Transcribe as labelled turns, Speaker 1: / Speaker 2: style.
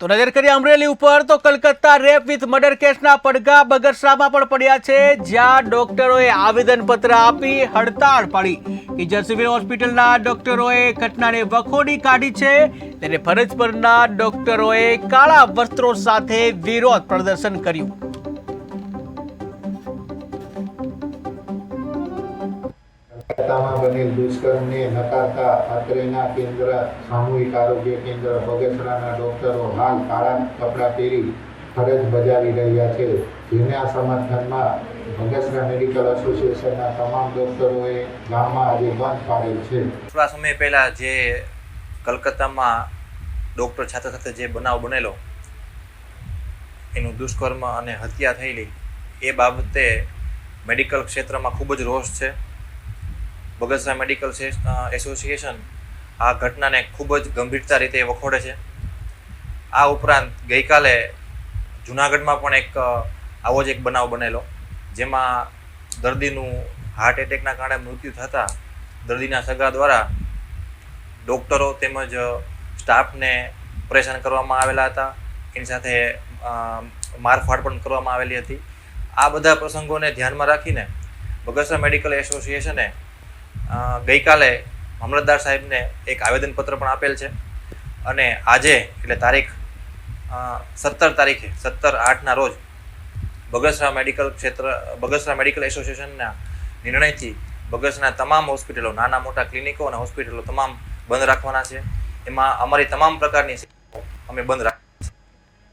Speaker 1: તો નજર કરીએ અમરેલી ઉપર, તો કલકત્તા રેપ વિથ મર્ડર કેસના પડઘા બગસરામાં પણ પડ્યા છે. જ્યાં ડોક્ટરોએ આવેદનપત્ર આપી હડતાળ પાડી કિજર સિવિલ હોસ્પિટલના ડોક્ટરોએ ઘટનાને વખોડી કાઢી છે. ત્યારે ફરજ પરના ડોક્ટરોએ કાળા વસ્ત્રો સાથે વિરોધ પ્રદર્શન કર્યું.
Speaker 2: કલકત્તામાં બનેલ દુષ્કર્મને નકારતા અત્રેના કેન્દ્ર, સામૂહિક આરોગ્ય કેન્દ્ર, બગસરાના ડોક્ટરો હાલ કાળા કપડાં પહેરી ફરજ બજાવી રહ્યા છે. જેના સમર્થનમાં બગસરા મેડિકલ એસોસિએશનના તમામ ડોક્ટરોએ ગામમાં આજે બંધ પાડેલ છે.
Speaker 3: થોડા સમય પહેલાં જે કલકત્તામાં ડૉક્ટર છાત્ર સાથે જે બનાવ બનેલો, એનું દુષ્કર્મ અને હત્યા થયેલી, એ બાબતે મેડિકલ ક્ષેત્રમાં ખૂબ જ રોષ છે. બગસરા મેડિકલ એસોસિએશન આ ઘટનાને ખૂબ જ ગંભીરતા રીતે વખોડે છે. આ ઉપરાંત ગઈકાલે જુનાગઢમાં પણ એક આવો જ એક બનાવ બનેલો જેમાં દર્દીનું હાર્ટ એટેકના કારણે મૃત્યુ થતાં દર્દીના સગા દ્વારા ડૉક્ટરો તેમજ સ્ટાફને ઓપરેશન કરવામાં આવેલા હતા. એની સાથે અ, મારફાડ પણ કરવામાં આવેલી હતી. આ બધા પ્રસંગોને ધ્યાનમાં રાખીને બગસરા મેડિકલ એસોસિએશને ગઈકાલે મામલતદાર સાહેબને એક આવેદનપત્ર પણ આપેલ છે. અને આજે, એટલે તારીખ સત્તર તારીખે, સત્તર આઠના રોજ, બગસરા મેડિકલ ક્ષેત્ર, બગસરા મેડિકલ એસોસિએશનના નિર્ણયથી બગસના તમામ હોસ્પિટલો, નાના મોટા ક્લિનિકો અને હોસ્પિટલો તમામ બંધ રાખવાના છે. એમાં અમારી તમામ પ્રકારની સેવાઓ અમે બંધ રાખ